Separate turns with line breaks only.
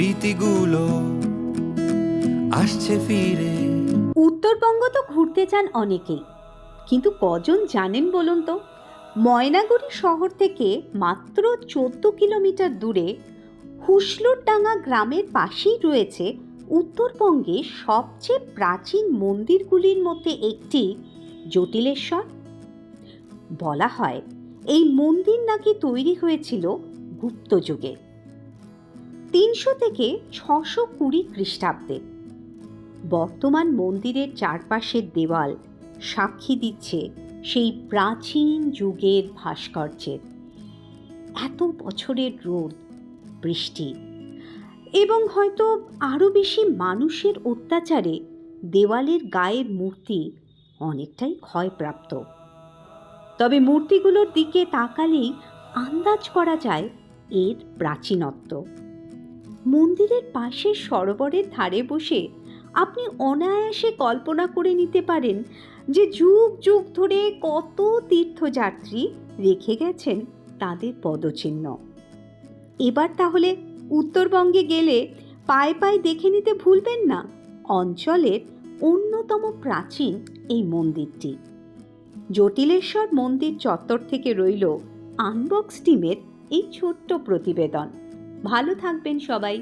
স্মৃতিগুলো আসছে ফিরে।
উত্তরবঙ্গ তো ঘুরতে চান অনেকেই, কিন্তু কজন জানেন বলুন তো? ময়নাগুড়ি শহর থেকে মাত্র চোদ্দ কিলোমিটার দূরে হুসলুরডাঙ্গা গ্রামের পাশেই রয়েছে উত্তরবঙ্গের সবচেয়ে প্রাচীন মন্দিরগুলির মধ্যে একটি জটিলেশ্বর। বলা হয়, এই মন্দির নাকি তৈরি হয়েছিল গুপ্ত যুগে। তিনশো থেকে ছশো কুড়ি খ্রিস্টাব্দে। বর্তমান মন্দিরের চারপাশের দেওয়াল সাক্ষী দিচ্ছে সেই প্রাচীন যুগের ভাস্কর্যের। এত বছরের রোদ, বৃষ্টি এবং হয়তো আরও বেশি মানুষের অত্যাচারে দেওয়ালের গায়ের মূর্তি অনেকটাই ক্ষয়প্রাপ্ত। তবে মূর্তিগুলোর দিকে তাকালেই আন্দাজ করা যায় এর প্রাচীনত্ব। মন্দিরের পাশের সরোবরের ধারে বসে আপনি অনায়াসে কল্পনা করে নিতে পারেন যে যুগ যুগ ধরে কত তীর্থযাত্রী রেখে গেছেন তাদের পদচিহ্ন। এবার তাহলে উত্তরবঙ্গে গেলে পায়ে পায়ে দেখে নিতে ভুলবেন না অঞ্চলের অন্যতম প্রাচীন এই মন্দিরটি। জটিলেশ্বর মন্দির চত্বর থেকে রইল আনবক্স টিমের এই ছোট্ট প্রতিবেদন। ভালো থাকবেন সবাই।